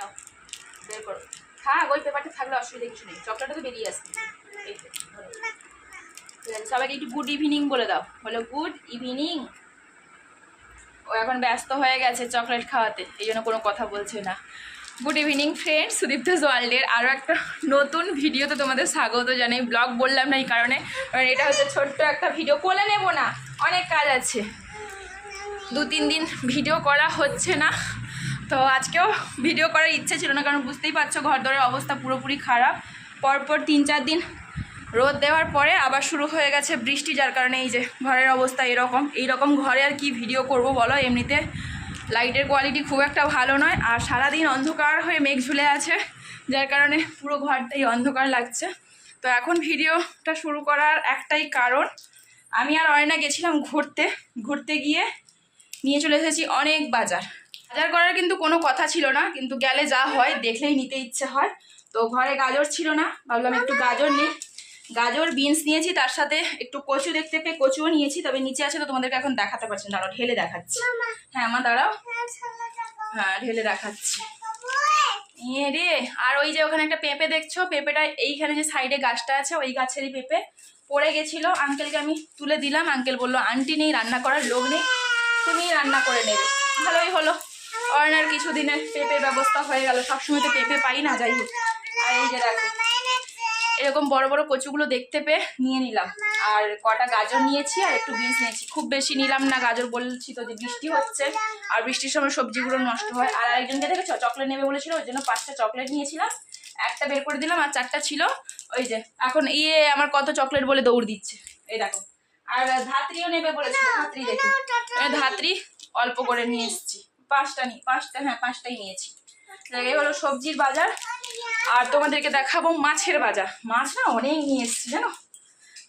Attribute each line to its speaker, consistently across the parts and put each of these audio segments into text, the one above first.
Speaker 1: নাও, বের করো। থাক, ওই পেপারটা থাকলে অসুবিধা কিছু নেই, চকলেটটা তো বেরিয়ে আসবে। সবাইকে একটু গুড ইভিনিং বলে দাও। বলো গুড ইভিনিং ও এখন ব্যস্ত হয়ে গেছে চকলেট খাওয়াতে, এই জন্য কোনো কথা বলছে না। গুড ইভিনিং ফ্রেন্ড সুদীপ্তাস ওয়ার্ল্ডের আরও একটা নতুন ভিডিওতে তোমাদের স্বাগত জানাই। ব্লগ বললাম না এই কারণে, কারণ এটা হচ্ছে ছোট্ট একটা ভিডিও। কোলে নেব না, অনেক কাজ আছে। দু তিন দিন ভিডিও করা হচ্ছে না। তো আজকেও ভিডিও করার ইচ্ছে ছিল না, কারণ বুঝতেই পারছ ঘর দরের অবস্থা পুরোপুরি খারাপ। পরপর তিন চার দিন রোদ দেওয়ার পরে আবার শুরু হয়ে গেছে বৃষ্টি, যার কারণে এই যে ঘরের অবস্থা এরকম। এইরকম ঘরে আর কি ভিডিও করব বলো? এমনিতে লাইটের কোয়ালিটি খুব একটা ভালো নয়, আর সারাদিন অন্ধকার হয়ে মেঘ ঝুলে আছে, যার কারণে পুরো ঘরটাই অন্ধকার লাগছে। তো এখন ভিডিওটা শুরু করার একটাই কারণ, আমি আর অয়না গেছিলাম ঘুরতে। ঘুরতে গিয়ে নিয়ে চলে এসেছি অনেক বাজার। বাজার করার কিন্তু কোনো কথা ছিল না, কিন্তু গেলে যা হয় দেখলেই নিতে ইচ্ছে হয়। তো ঘরে গাজর ছিল না, ভাবলাম একটু গাজর নিই। গাজর, বিনস নিয়েছি, তার সাথে একটু কচু দেখতে পেয়ে কচুও নিয়েছি, তবে নিচে আছে তো তোমাদেরকে এখন দেখাতে পারছি না, দাঁড়াও, ঢেলে দেখাচ্ছি। হ্যাঁ আমার দাঁড়াও। হ্যাঁ ঢেলে দেখাচ্ছি। এ রে, আর ওই যে ওখানে একটা পেঁপে দেখছ, পেঁপেটা এইখানে যে সাইডে গাছটা আছে, ওই গাছেরই পেঁপে পড়ে গেছিল। আঙ্কেলকে আমি তুলে দিলাম আঙ্কেল বলল, আন্টি নেই, রান্না করার লোক নেই, তুমি রান্না করে নেবে। ভালোই হলো। অর্ণার কিছুদিনের পেঁপের ব্যবস্থা হয়ে গেল। সবসময় তো পেঁপে পাই না, যাই হোক। আর এই যে দেখো, এরকম বড় বড় কচুগুলো দেখতে পেয়ে নিয়ে নিলাম। আর কটা গাজর নিয়েছি আর একটু বিনস নিয়েছি। খুব বেশি নিলাম না, গাজর বলছি তো যে বৃষ্টি হচ্ছে। আর বৃষ্টির সময় সবজিগুলো নষ্ট হয়। আর আরেকজনকে দেখেছ? চকলেট নেবে বলেছিল, ওই জন্য পাঁচটা চকলেট নিয়েছিলাম। একটা বের করে দিলাম আর চারটা ছিল। ওই যে, এখন ইয়ে আমার কত চকলেট বলে দৌড় দিচ্ছে। এই দেখো। আর ধাত্রীও নেবে বলেছিল। ধাত্রী দেখে। ধাত্রী, অল্প করে নিয়ে এসেছি। পাঁচটা নি পাঁচটা হ্যাঁ পাঁচটাই নিয়েছি। এই হলো সবজির বাজার। আর তোমাদেরকে দেখাবো মাছের বাজার। মাছ না অনেক নিয়ে এসেছি, জানো?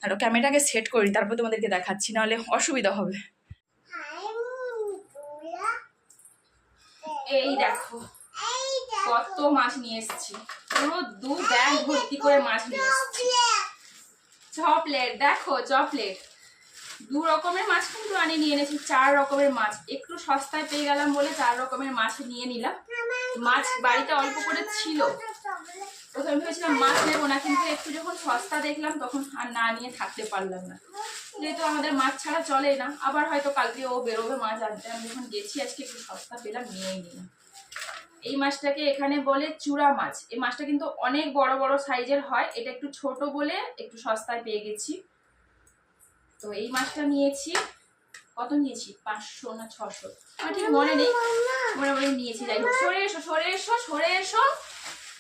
Speaker 1: আর ক্যামেরাটাকে সেট করি, তারপর তোমাদেরকে দেখাচ্ছি, নাহলে অসুবিধা হবে। এই দেখো, কত মাছ নিয়ে এসেছি। পুরো দু ব্যাগ ভর্তি করে মাছ নিয়ে এসেছি। চপলেট দেখো চপলেট দু রকমের মাছ কিন্তু আনি নিয়ে এনেছি, চার রকমের মাছ। একটু সস্তায় পেয়ে গেলাম বলে চার রকমের মাছ নিয়ে নিলাম। মাছ বাড়িতে অল্প করে ছিল। প্রথমে ভেবেছিলাম মাছ নেব না, কিন্তু একটু যখন সস্তা দেখলাম, তখন আর না নিয়ে থাকতে পারলাম না। যেহেতু আমাদের মাছ ছাড়া চলে না, আবার হয়তো কালকে ও বেরোবে মাছ আনতে। আমি যখন গেছি, আজকে একটু সস্তা পেলাম, নিয়েই নিলাম। এই মাছটাকে এখানে বলে চূড়া মাছ। এই মাছটা কিন্তু অনেক বড় বড় সাইজের হয়। এটা একটু ছোট বলে একটু সস্তায় পেয়ে গেছি। তো এই মাছটা নিয়েছি। কত নিয়েছি? পাঁচশো না ছশো? আমার ঠিক মনে নেই। মনে মনে নিয়েছি। যাই হোক সরে এসো সরে এসো সরে এসো।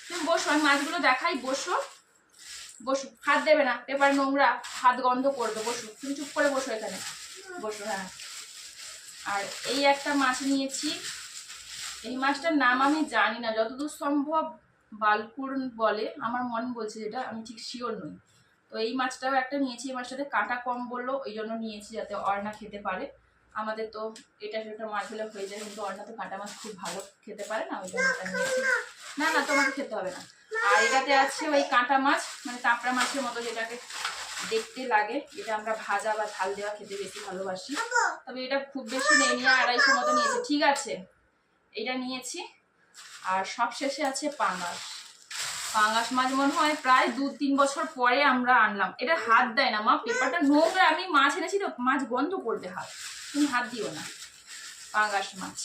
Speaker 1: তুমি বসো আমি মাছগুলো দেখাই বসো। বসো। হাত দেবে না। পেপার নোংরা হাত গন্ধ করবে। বসো। তুমি চুপ করে বসো এখানে। বসো হ্যাঁ। আর এই একটা মাছ নিয়েছি। এই মাছটার নাম আমি জানি না। যতদূর সম্ভব বালকুর বলে। আমার মন বলছে যেটা আমি ঠিক শিওর নই। তো এই মাছটাও একটা নিয়েছি এই মাছটাতে কাঁটা কম বলল, ওই জন্য নিয়েছি যাতে অর্ণা খেতে পারে। আমাদের তো এটা সেটা মাছ হলে হয়ে যায়, কিন্তু অর্ণা তো কাঁটা মাছ খুব ভালো খেতে পারে না, ওই জন্য নিয়েছি। না না, তোমাকে খেতে হবে না। আর এটাতে আছে ওই কাঁটা মাছ মানে কাঁকড়া মাছের মতো যেটাকে দেখতে লাগে এটা আমরা ভাজা বা ঝাল দেওয়া খেতে বেশি ভালোবাসি। তবে এটা খুব বেশি নেই, নিয়ে আড়াইশো মতো নিয়েছি, ঠিক আছে? এটা নিয়েছি, আর সব শেষে আছে পাঙাশ। পাঙাশ মাছ মনে হয় প্রায় দু তিন বছর পরে আমরা আনলাম। এটা হাত দেয় না, মা। পেপারটা নোংরা, আমি মাছ এনেছি তো, মাছ গন্ধ করবে হাত। তুমি হাত দিও না। পাঙ্গাস মাছ।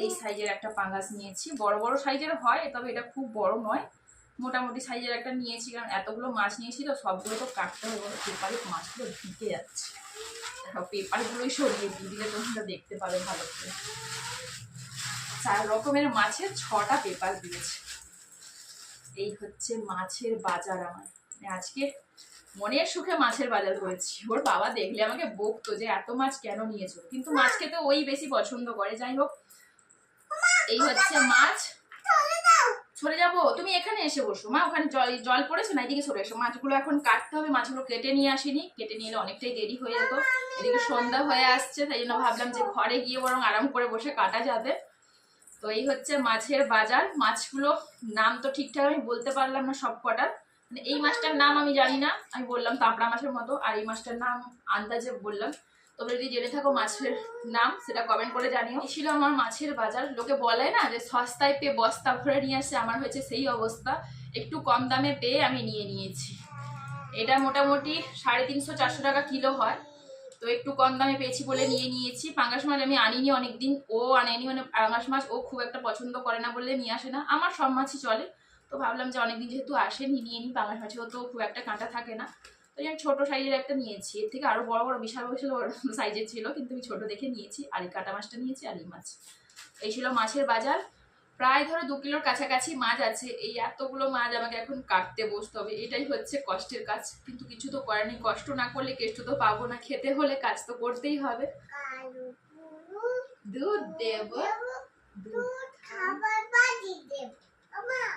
Speaker 1: এই সাইজের একটা পাঙ্গাস নিয়েছি। বড় বড় সাইজের হয়, তবে এটা খুব বড় নয়। মোটামুটি সাইজের একটা নিয়েছি, কারণ এতগুলো মাছ নিয়েছি তো, সবগুলো তো কাটতে হবে পেপারে মাছগুলো ঢুকে যাচ্ছে। পেপারগুলোই সরিয়ে দিয়ে দিলে তোমরা দেখতে পাবে ভালো করে। চার রকমের মাছের ছটা পেপার দিয়েছে। এই হচ্ছে মাছের বাজার আমার। মানে আজকে মনের সুখে মাছের বাজার করেছি। ওর বাবা দেখলে আমাকে বকতো যে, এত মাছ কেন নিয়েছো? কিন্তু মাছ খেতে ওই বেশি পছন্দ করে। যাই হোক, এই হচ্ছে মাছ। সরে যাব। তুমি এখানে এসে বসো। মা, ওখানে জল জল পড়েছে না? এদিকে সরে এসো। মাছগুলো এখন কাটতে হবে। মাছগুলো কেটে নিয়ে আসিনি। কেটে নিয়ে অনেকটাই দেরি হয়ে যেত। এদিকে সন্ধ্যা হয়ে আসছে, তাই জন্য ভাবলাম যে ঘরে গিয়ে বরং আরাম করে বসে কাটা যাবে। তো এই হচ্ছে মাছের বাজার। মাছগুলো নাম তো ঠিকঠাক আমি বলতে পারলাম না সব কটার মানে এই মাছটার নাম আমি জানি না, আমি বললাম তাপড়া মাছের মতো, আর এই মাছটার নাম আন্দাজে বললাম। তোমরা যদি জেনে থাকো মাছের নাম, সেটা কমেন্ট করে জানিও। ছিল আমার মাছের বাজার। লোকে বলে না যে সস্তায় পেয়ে বস্তা ভরে নিয়ে আসে, আমার হয়েছে সেই অবস্থা। একটু কম দামে পেয়ে আমি নিয়ে নিয়েছি। এটা মোটামুটি সাড়ে তিনশো চারশো টাকা কিলো হয়। তো একটু কম দামে পেয়েছি বলে নিয়ে নিয়েছি। পাঙ্গাস মাছ আমি আনিনি অনেকদিন, ও আনেনি মানে পাঙ্গাস মাছ, ও খুব একটা পছন্দ করে না বলে নিয়ে আসে না। আমার সব মাছই চলে। তো ভাবলাম যে অনেকদিন যেহেতু আসেনি, নিয়ে নিই পাঙ্গাস মাছেও তো খুব একটা কাঁটা থাকে না। তো আমি ছোটো সাইজের একটা নিয়েছি। এর থেকে আরও বড় বড়, বিশাল বিশাল সাইজের ছিল, কিন্তু আমি ছোটো দেখে নিয়েছি। আর এই কাটা মাছটা নিয়েছি আর এই মাছ। এই ছিল মাছের বাজার। প্রায় ধরো দু কিলোর কাছাকাছি মাছ আছে এই এতগুলো মাছ আমাকে এখন কাটতে বসতে হবে এটাই হচ্ছে কষ্টের কাজ। কিন্তু কিছু তো করার নেই কষ্ট না করলে কেষ্ট তো পাবো না খেতে হলে কাজ তো করতেই হবে। দুধ দেব।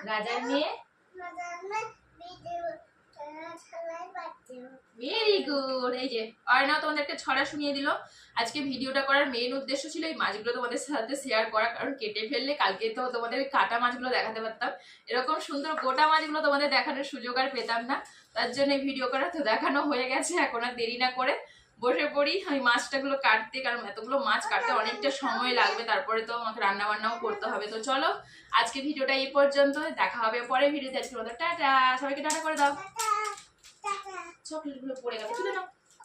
Speaker 1: রাজার মেয়ে ভেরি গুড এই যে অয়না তোমাদের একটা ছড়া শুনিয়ে দিল। আজকে ভিডিওটা করার মেইন উদ্দেশ্য ছিল এই মাছগুলো তোমাদের সাথে শেয়ার করা, কারণ কেটে ফেললে কালকে তো তোমাদের কাটা মাছগুলো দেখাতে পারতাম। এরকম সুন্দর গোটা মাছগুলো তোমাদের দেখানোর সুযোগ আর পেতাম না। তার জন্য ভিডিও করা তো দেখানো হয়ে গেছে, এখন আর দেরি না করে বসে পড়ি ওই মাছটাগুলো কাটতে, কারণ এতগুলো মাছ কাটতে অনেকটা সময় লাগবে, তারপরে তো আমাকে রান্না বান্নাও করতে হবে। তো চলো, আজকে ভিডিওটা এই পর্যন্ত দেখা হবে পরে ভিডিওতে। আজকে টাটা, সবাইকে টাটা করে দাও। চকলেটগুলো পড়ে গেছে তুলে নাও